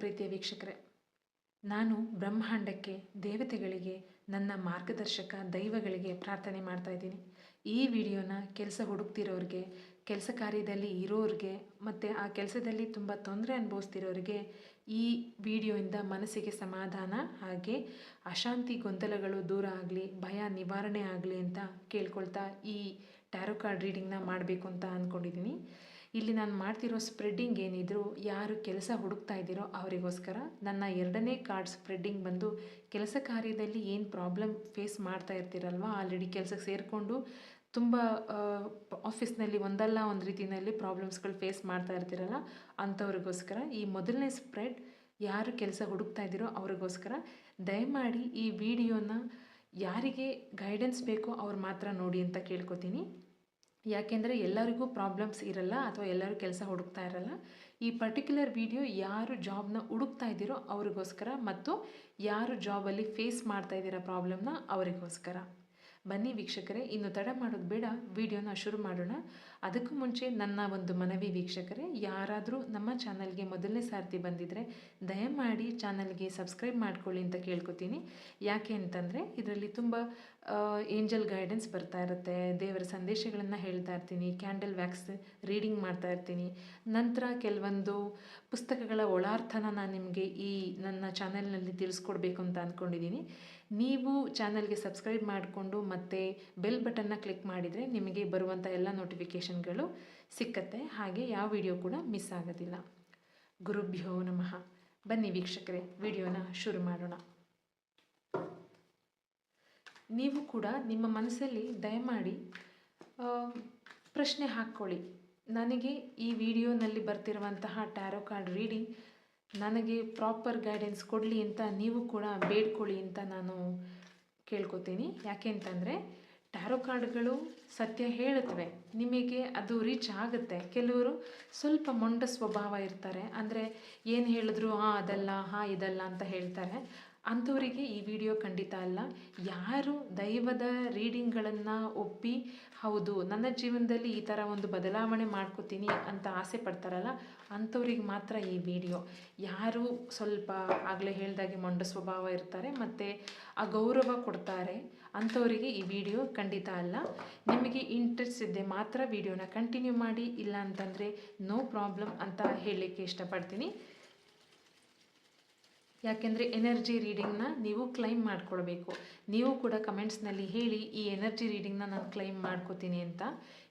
ಪ್ರೀತಿಯ ವೀಕ್ಷಕರೇ, ನಾನು ಬ್ರಹ್ಮಾಂಡಕ್ಕೆ, ದೇವತೆಗಳಿಗೆ, ನನ್ನ ಮಾರ್ಗದರ್ಶಕ ದೈವಗಳಿಗೆ ಪ್ರಾರ್ಥನೆ ಮಾಡ್ತಾ ಇದ್ದೀನಿ. ಈ ವಿಡಿಯೋನ ಕೆಲಸ ಹುಡುಕ್ತಿರೋರಿಗೆ, ಕೆಲಸ ಕಾರ್ಯದಲ್ಲಿ ಇರೋರಿಗೆ, ಮತ್ತು ಆ ಕೆಲಸದಲ್ಲಿ ತುಂಬ ತೊಂದರೆ ಅನುಭವಿಸ್ತಿರೋರಿಗೆ ಈ ವಿಡಿಯೋಯಿಂದ ಮನಸ್ಸಿಗೆ ಸಮಾಧಾನ ಹಾಗೆ ಅಶಾಂತಿ ಗೊಂದಲಗಳು ದೂರ ಆಗಲಿ, ಭಯ ನಿವಾರಣೆ ಆಗಲಿ ಅಂತ ಕೇಳ್ಕೊಳ್ತಾ ಈ ಟ್ಯಾರೋ ಕಾರ್ಡ್ ರೀಡಿಂಗ್ನ ಮಾಡಬೇಕು ಅಂತ ಅಂದ್ಕೊಂಡಿದ್ದೀನಿ ಇಲ್ಲಿ ನಾನು ಮಾಡ್ತಿರೋ ಸ್ಪ್ರೆಡ್ಡಿಂಗ್ ಏನಿದ್ರು, ಯಾರು ಕೆಲಸ ಹುಡುಕ್ತಾ ಇದ್ದೀರೋ ಅವರಿಗೋಸ್ಕರ ನನ್ನ ಎರಡನೇ ಕಾರ್ಡ್ ಸ್ಪ್ರೆಡ್ಡಿಂಗ್ ಬಂದು ಕೆಲಸ ಕಾರ್ಯದಲ್ಲಿ ಏನು ಪ್ರಾಬ್ಲಮ್ ಫೇಸ್ ಮಾಡ್ತಾ ಇರ್ತೀರಲ್ವ, ಆಲ್ರೆಡಿ ಕೆಲಸಕ್ಕೆ ಸೇರಿಕೊಂಡು ತುಂಬ ಆಫೀಸ್ನಲ್ಲಿ ಒಂದಲ್ಲ ಒಂದು ರೀತಿಯಲ್ಲಿ ಪ್ರಾಬ್ಲಮ್ಸ್ಗಳು ಫೇಸ್ ಮಾಡ್ತಾ ಇರ್ತೀರಲ್ಲ, ಅಂಥವ್ರಿಗೋಸ್ಕರ ಈ ಮೊದಲನೇ ಸ್ಪ್ರೆಡ್ ಯಾರು ಕೆಲಸ ಹುಡುಕ್ತಾ ಇದ್ದೀರೋ ಅವ್ರಿಗೋಸ್ಕರ ದಯಮಾಡಿ ಈ ವಿಡಿಯೋನ ಯಾರಿಗೆ ಗೈಡೆನ್ಸ್ ಬೇಕೋ ಅವ್ರು ಮಾತ್ರ ನೋಡಿ ಅಂತ ಕೇಳ್ಕೊತೀನಿ. ಯಾಕೆಂದರೆ ಎಲ್ಲರಿಗೂ ಪ್ರಾಬ್ಲಮ್ಸ್ ಇರಲ್ಲ ಅಥವಾ ಎಲ್ಲರೂ ಕೆಲಸ ಹುಡುಕ್ತಾ ಇರಲ್ಲ. ಈ ಪರ್ಟಿಕ್ಯುಲರ್ ವಿಡಿಯೋ ಯಾರು ಜಾಬ್ನ ಹುಡುಕ್ತಾ ಇದ್ದೀರೋ ಅವರಿಗೋಸ್ಕರ ಮತ್ತು ಯಾರು ಜಾಬಲ್ಲಿ ಫೇಸ್ ಮಾಡ್ತಾ ಇದ್ದೀರಾ ಪ್ರಾಬ್ಲಮ್ನ ಅವರಿಗೋಸ್ಕರ. ಬನ್ನಿ ವೀಕ್ಷಕರೇ, ಇನ್ನು ತಡ ಮಾಡೋದು ಬೇಡ, ವಿಡಿಯೋನ ಶುರು ಮಾಡೋಣ. ಅದಕ್ಕೂ ಮುಂಚೆ ನನ್ನ ಒಂದು ಮನವಿ ವೀಕ್ಷಕರೇ, ಯಾರಾದರೂ ನಮ್ಮ ಚಾನಲ್ಗೆ ಮೊದಲನೇ ಸಾರ್ತಿ ಬಂದಿದ್ದರೆ ದಯಮಾಡಿ ಚಾನಲ್ಗೆ ಸಬ್ಸ್ಕ್ರೈಬ್ ಮಾಡ್ಕೊಳ್ಳಿ ಅಂತ ಕೇಳ್ಕೊತೀನಿ. ಯಾಕೆ ಅಂತಂದರೆ, ಇದರಲ್ಲಿ ತುಂಬ ಏಂಜಲ್ ಗೈಡೆನ್ಸ್ ಬರ್ತಾ ಇರುತ್ತೆ, ದೇವರ ಸಂದೇಶಗಳನ್ನು ಹೇಳ್ತಾ ಇರ್ತೀನಿ, ಕ್ಯಾಂಡಲ್ ವ್ಯಾಕ್ಸ್ ರೀಡಿಂಗ್ ಮಾಡ್ತಾ ಇರ್ತೀನಿ. ನಂತರ ಕೆಲವೊಂದು ಪುಸ್ತಕಗಳ ಒಳಾರ್ಥನ ನಾನು ನಿಮಗೆ ಈ ನನ್ನ ಚಾನಲ್ನಲ್ಲಿ ತಿಳಿಸ್ಕೊಡ್ಬೇಕು ಅಂತ ಅಂದ್ಕೊಂಡಿದ್ದೀನಿ ನೀವು ಚಾನಲ್ಗೆ ಸಬ್ಸ್ಕ್ರೈಬ್ ಮಾಡಿಕೊಂಡು ಮತ್ತು ಬೆಲ್ ಬಟನ್ನ ಕ್ಲಿಕ್ ಮಾಡಿದರೆ ನಿಮಗೆ ಬರುವಂಥ ಎಲ್ಲ ನೋಟಿಫಿಕೇಷನ್ಗಳು ಸಿಕ್ಕತ್ತೆ. ಹಾಗೆ ಯಾವ ವಿಡಿಯೋ ಕೂಡ ಮಿಸ್ ಆಗೋದಿಲ್ಲ. ಗುರುಭ್ಯೋ ನಮಃ. ಬನ್ನಿ ವೀಕ್ಷಕರೇ, ವಿಡಿಯೋನ ಶುರು ಮಾಡೋಣ. ನೀವು ಕೂಡ ನಿಮ್ಮ ಮನಸ್ಸಲ್ಲಿ ದಯಮಾಡಿ ಪ್ರಶ್ನೆ ಹಾಕ್ಕೊಳ್ಳಿ. ನನಗೆ ಈ ವಿಡಿಯೋನಲ್ಲಿ ಬರ್ತಿರುವಂತಹ ಟ್ಯಾರೋ ಕಾರ್ಡ್ ರೀಡಿಂಗ್ ನನಗೆ ಪ್ರಾಪರ್ ಗೈಡೆನ್ಸ್ ಕೊಡಲಿ ಅಂತ ನೀವು ಕೂಡ ಬೇಡ್ಕೊಳ್ಳಿ ಅಂತ ನಾನು ಕೇಳ್ಕೊತೀನಿ. ಯಾಕೆ ಅಂತಂದರೆ ಟ್ಯಾರೋ ಕಾರ್ಡ್ಗಳು ಸತ್ಯ ಹೇಳುತ್ತವೆ. ನಿಮಗೆ ಅದು ರೀಚ್ ಆಗುತ್ತೆ. ಕೆಲವರು ಸ್ವಲ್ಪ ಮೊಂಡ ಸ್ವಭಾವ ಇರ್ತಾರೆ. ಅಂದರೆ ಏನು ಹೇಳಿದ್ರು, ಹಾಂ, ಅದಲ್ಲ, ಹಾಂ, ಇದಲ್ಲ ಅಂತ ಹೇಳ್ತಾರೆ. ಅಂಥವರಿಗೆ ಈ ವಿಡಿಯೋ ಖಂಡಿತ ಅಲ್ಲ. ಯಾರು ದೈವದ ರೀಡಿಂಗ್ಗಳನ್ನು ಒಪ್ಪಿ, ಹೌದು, ನನ್ನ ಜೀವನದಲ್ಲಿ ಈ ಥರ ಒಂದು ಬದಲಾವಣೆ ಮಾಡ್ಕೋತೀನಿ ಅಂತ ಆಸೆ ಪಡ್ತಾರಲ್ಲ, ಅಂಥವ್ರಿಗೆ ಮಾತ್ರ ಈ ವಿಡಿಯೋ. ಯಾರು ಸ್ವಲ್ಪ ಆಗಲೇ ಹೇಳ್ದಾಗೆ ಮೊಂಡ ಸ್ವಭಾವ ಇರ್ತಾರೆ, ಮತ್ತು ಗೌರವ ಕೊಡ್ತಾರೆ, ಅಂಥವರಿಗೆ ಈ ವಿಡಿಯೋ ಖಂಡಿತ ಅಲ್ಲ. ನಿಮಗೆ ಇಂಟ್ರೆಸ್ಟ್ ಇದ್ದೆ ಮಾತ್ರ ವಿಡಿಯೋನ ಕಂಟಿನ್ಯೂ ಮಾಡಿ, ಇಲ್ಲ ಅಂತಂದರೆ ನೋ ಪ್ರಾಬ್ಲಮ್ ಅಂತ ಹೇಳಲಿಕ್ಕೆ ಇಷ್ಟಪಡ್ತೀನಿ. ಯಾಕೆಂದರೆ ಎನರ್ಜಿ ರೀಡಿಂಗ್ನ ನೀವು ಕ್ಲೈಮ್ ಮಾಡ್ಕೊಳ್ಬೇಕು. ನೀವು ಕೂಡ ಕಮೆಂಟ್ಸ್ನಲ್ಲಿ ಹೇಳಿ, ಈ ಎನರ್ಜಿ ರೀಡಿಂಗ್ನ ನಾನು ಕ್ಲೈಮ್ ಮಾಡ್ಕೋತೀನಿ ಅಂತ.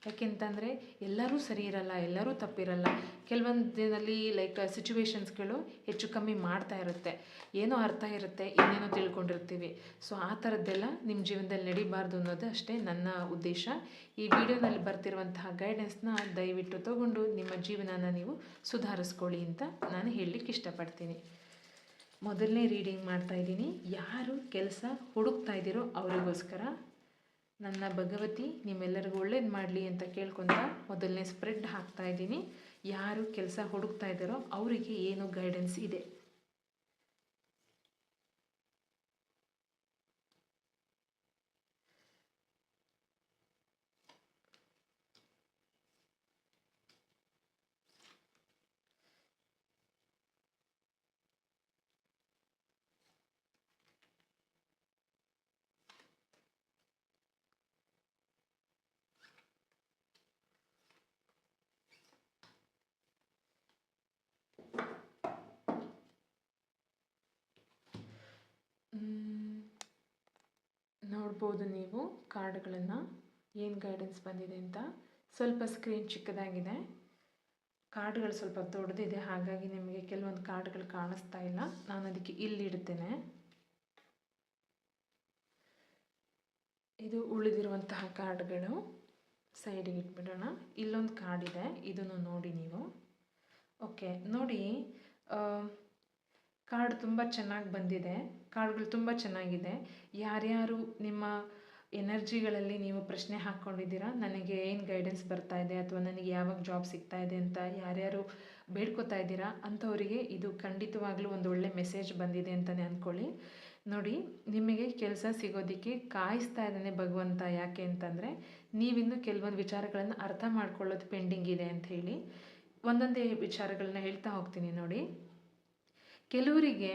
ಯಾಕೆಂತಂದರೆ ಎಲ್ಲರೂ ಸರಿ ಇರಲ್ಲ, ಎಲ್ಲರೂ ತಪ್ಪಿರಲ್ಲ. ಕೆಲವೊಂದು ದಿನದಲ್ಲಿ ಲೈಕ್ ಸಿಚುವೇಶನ್ಸ್ಗಳು ಹೆಚ್ಚು ಕಮ್ಮಿ ಮಾಡ್ತಾ ಇರುತ್ತೆ. ಏನೋ ಅರ್ಥ ಇರುತ್ತೆ, ಏನೇನೋ ತಿಳ್ಕೊಂಡಿರ್ತೀವಿ. ಸೊ ಆ ಥರದ್ದೆಲ್ಲ ನಿಮ್ಮ ಜೀವನದಲ್ಲಿ ನಡಿಬಾರ್ದು ಅನ್ನೋದು ಅಷ್ಟೇ ನನ್ನ ಉದ್ದೇಶ. ಈ ವಿಡಿಯೋನಲ್ಲಿ ಬರ್ತಿರುವಂತಹ ಗೈಡೆನ್ಸ್ನ ದಯವಿಟ್ಟು ತಗೊಂಡು ನಿಮ್ಮ ಜೀವನನ ನೀವು ಸುಧಾರಿಸ್ಕೊಳ್ಳಿ ಅಂತ ನಾನು ಹೇಳಲಿಕ್ಕೆ ಇಷ್ಟಪಡ್ತೀನಿ. ಮೊದಲನೇ ರೀಡಿಂಗ್ ಮಾಡ್ತಾ ಇದ್ದೀನಿ. ಯಾರು ಕೆಲಸ ಹುಡುಕ್ತಾ ಇದ್ದೀರೋ ಅವರಿಗೋಸ್ಕರ ನನ್ನ ಭಗವತಿ, ನಿಮ್ಮೆಲ್ಲರಿಗೂ ಒಳ್ಳೇದು ಮಾಡಲಿ ಅಂತ ಕೇಳ್ಕೊತ ಮೊದಲನೇ ಸ್ಪ್ರೆಡ್ ಹಾಕ್ತಾ ಇದ್ದೀನಿ. ಯಾರು ಕೆಲಸ ಹುಡುಕ್ತಾ ಇದ್ದಾರೋ ಅವರಿಗೆ ಏನು ಗೈಡೆನ್ಸ್ ಇದೆ? ನೋಡ್ಬೋದು ನೀವು ಕಾರ್ಡ್ಗಳನ್ನು. ಏನು ಗೈಡೆನ್ಸ್ ಬಂದಿದೆ ಅಂತ. ಸ್ವಲ್ಪ ಸ್ಕ್ರೀನ್ ಚಿಕ್ಕದಾಗಿದೆ. ಕಾರ್ಡ್ಗಳು ಸ್ವಲ್ಪ ದೊಡ್ಡದಿದೆ, ಹಾಗಾಗಿ ನಿಮಗೆ ಕೆಲವೊಂದು ಕಾರ್ಡ್ಗಳು ಕಾಣಿಸ್ತಾ ಇಲ್ಲ. ನಾನು ಅದಕ್ಕೆ ಇಲ್ಲಿಡ್ತೇನೆ ಇದು ಉಳಿದಿರುವಂತಹ ಕಾರ್ಡ್ಗಳು. ಸೈಡಿಗೆ ಇಟ್ಬಿಡೋಣ. ಇಲ್ಲೊಂದು ಕಾರ್ಡ್ ಇದೆ. ಇದನ್ನು ನೋಡಿ ನೀವು. ಓಕೆ ನೋಡಿ ಕಾರ್ಡ್ ತುಂಬ ಚೆನ್ನಾಗಿ ಬಂದಿದೆ. ಕಾರ್ಡ್ಗಳು ತುಂಬ ಚೆನ್ನಾಗಿದೆ. ಯಾರ್ಯಾರು ನಿಮ್ಮ ಎನರ್ಜಿಗಳಲ್ಲಿ ನೀವು ಪ್ರಶ್ನೆ ಹಾಕ್ಕೊಂಡಿದ್ದೀರಾ, ನನಗೆ ಏನು ಗೈಡೆನ್ಸ್ ಬರ್ತಾ ಇದೆ ಅಥವಾ ನನಗೆ ಯಾವಾಗ ಜಾಬ್ ಸಿಗ್ತಾ ಇದೆ ಅಂತ ಯಾರ್ಯಾರು ಬೇಡ್ಕೊತಾ ಇದ್ದೀರಾ ಅಂಥವರಿಗೆ ಇದು ಖಂಡಿತವಾಗ್ಲೂ ಒಂದು ಒಳ್ಳೆ ಮೆಸೇಜ್ ಬಂದಿದೆ ಅಂತಲೇ ಅಂದ್ಕೊಳ್ಳಿ ನೋಡಿ, ನಿಮಗೆ ಕೆಲಸ ಸಿಗೋದಕ್ಕೆ ಕಾಯಿಸ್ತಾ ಇದ್ದಾನೆ ಭಗವಂತ, ಯಾಕೆ ಅಂತಂದರೆ ನೀವಿನ್ನೂ ಕೆಲವೊಂದು ವಿಚಾರಗಳನ್ನು ಅರ್ಥ ಮಾಡ್ಕೊಳ್ಳೋದು ಪೆಂಡಿಂಗ್ ಇದೆ ಅಂತ ಹೇಳಿ. ಒಂದೊಂದೇ ವಿಚಾರಗಳನ್ನ ಹೇಳ್ತಾ ಹೋಗ್ತೀನಿ ನೋಡಿ. ಕೆಲವರಿಗೆ